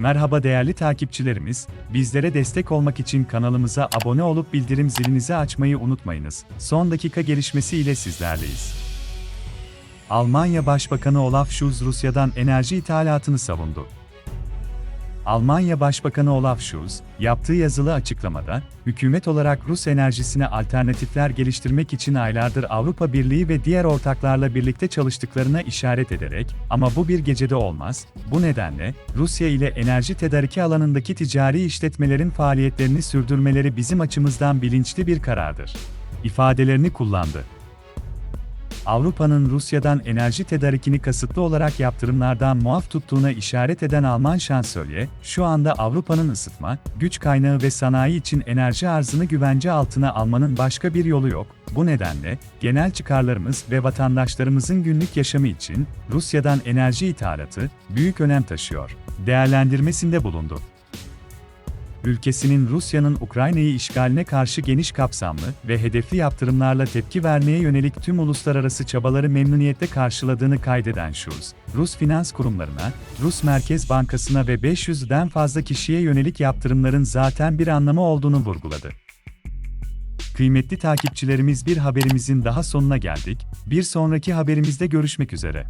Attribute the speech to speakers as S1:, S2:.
S1: Merhaba değerli takipçilerimiz, bizlere destek olmak için kanalımıza abone olup bildirim zilinizi açmayı unutmayınız. Son dakika gelişmesi ile sizlerleyiz. Almanya Başbakanı Olaf Scholz Rusya'dan enerji ithalatını savundu. Almanya Başbakanı Olaf Scholz, yaptığı yazılı açıklamada, hükümet olarak Rus enerjisine alternatifler geliştirmek için aylardır Avrupa Birliği ve diğer ortaklarla birlikte çalıştıklarına işaret ederek, ama bu bir gecede olmaz, bu nedenle, Rusya ile enerji tedariki alanındaki ticari işletmelerin faaliyetlerini sürdürmeleri bizim açımızdan bilinçli bir karardır. ifadelerini kullandı. Avrupa'nın Rusya'dan enerji tedarikini kasıtlı olarak yaptırımlardan muaf tuttuğuna işaret eden Alman şansölye, şu anda Avrupa'nın ısıtma, güç kaynağı ve sanayi için enerji arzını güvence altına almanın başka bir yolu yok. Bu nedenle, genel çıkarlarımız ve vatandaşlarımızın günlük yaşamı için Rusya'dan enerji ithalatı büyük önem taşıyor. Değerlendirmesinde bulundu ülkesinin Rusya'nın Ukrayna'yı işgaline karşı geniş kapsamlı ve hedefli yaptırımlarla tepki vermeye yönelik tüm uluslararası çabaları memnuniyetle karşıladığını kaydeden Scholz, Rus finans kurumlarına, Rus Merkez Bankası'na ve 500'den fazla kişiye yönelik yaptırımların zaten bir anlamı olduğunu vurguladı. Kıymetli takipçilerimiz bir haberimizin daha sonuna geldik. Bir sonraki haberimizde görüşmek üzere.